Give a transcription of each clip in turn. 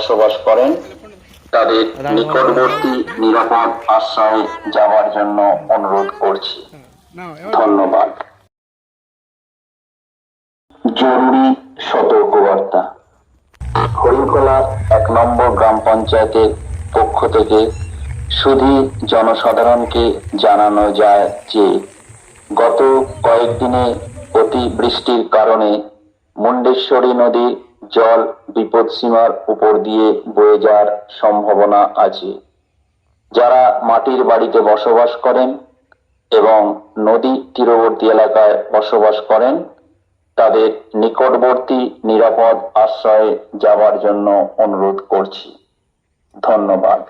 বসবাস করেন। তাদের নিকটবর্তী নিরাপদ আশ্রয়ে যাওয়ার জন্য অনুরোধ করছি। ধন্যবাদ। জরুরি সতর্কবার্তা। হরিকলা এক নম্বর গ্রাম পঞ্চায়েতের পক্ষ থেকে শুধু জনসাধারণকে জানানো যায় যে গত কয়েকদিনে অতি বৃষ্টির কারণে মুন্ডেশ্বরী নদীর জল বিপদসীমার উপর দিয়ে বয়ে যাওয়ার সম্ভাবনা আছে। যারা মাটির বাড়িতে বসবাস করেন এবং নদী তীরবর্তী এলাকায় বসবাস করেন, তাদের নিকটবর্তী নিরাপদ আশ্রয়ে যাওয়ার জন্য অনুরোধ করছি। ধন্যবাদ।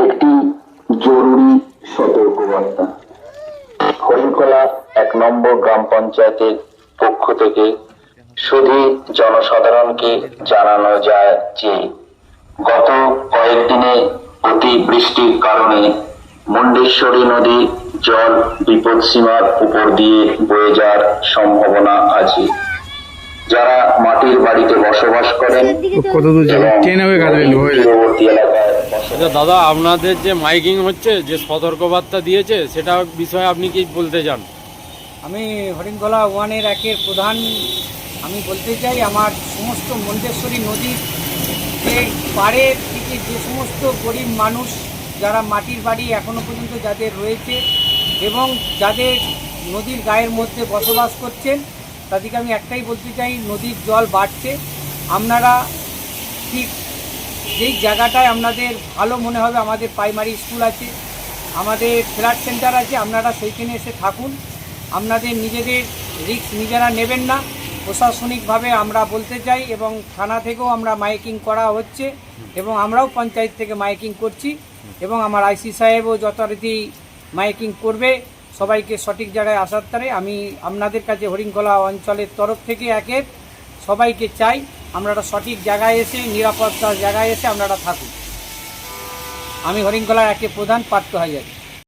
একটি জরুরি সতর্কবার্তা। হরিকলা এক নম্বর গ্রাম পঞ্চায়েতের পক্ষ থেকে শুধু জনসাধারণকে জানানো যায় যে গত কয়েকদিনে অতি বৃষ্টির কারণে মুন্ডেশ্বরী নদী জল বিপদসীমার উপর দিয়ে বয়ে যাওয়ার সম্ভাবনা আছে। যারা মাটির বাড়িতে বসবাস করেন আচ্ছা দাদা আপনাদের যে মাইকিং হচ্ছে যে সতর্কবার্তা দিয়েছে সেটা বিষয়ে আপনি কি বলতে চান? আমি হরিণগলা ওয়ানের একের প্রধান আমি বলতে চাই, আমার সমস্ত মন্দেশ্বরী নদীর যে পাড়ের দিকে যে সমস্ত গরিব মানুষ যারা মাটির বাড়ি এখনও পর্যন্ত যাদের রয়েছে এবং যাদের নদীর গায়ের মধ্যে বসবাস করছেন, তাদেরকে আমি একটাই বলতে চাই, নদীর জল বাড়ছে। আপনারা ঠিক যেই জায়গাটায় আপনাদের ভালো মনে হবে, আমাদের প্রাইমারি স্কুল আছে, আমাদের ফ্ল্যাট সেন্টার আছে, আপনারা সেইখানে এসে থাকুন। আপনাদের নিজেদের রিস্ক নিজেরা নেবেন না। প্রশাসনিকভাবে আমরা বলতে চাই এবং থানা থেকেও আমরা মাইকিং করা হচ্ছে এবং আমরাও পঞ্চায়েত থেকে মাইকিং করছি এবং আমার আইসি সাহেবও যথারীতি মাইকিং করবে। সবাইকে সঠিক জায়গায় আসার তারে আমি আপনাদের কাছে হরিণখোলা অঞ্চলের তরফ থেকে একের সবাইকে চাই আমরা সঠিক জায়গায় এসে, নিরাপত্তার জায়গায় এসে আপনারা থাকুন আমি হরিণখোলা একে প্রধান পার্থ হাজার।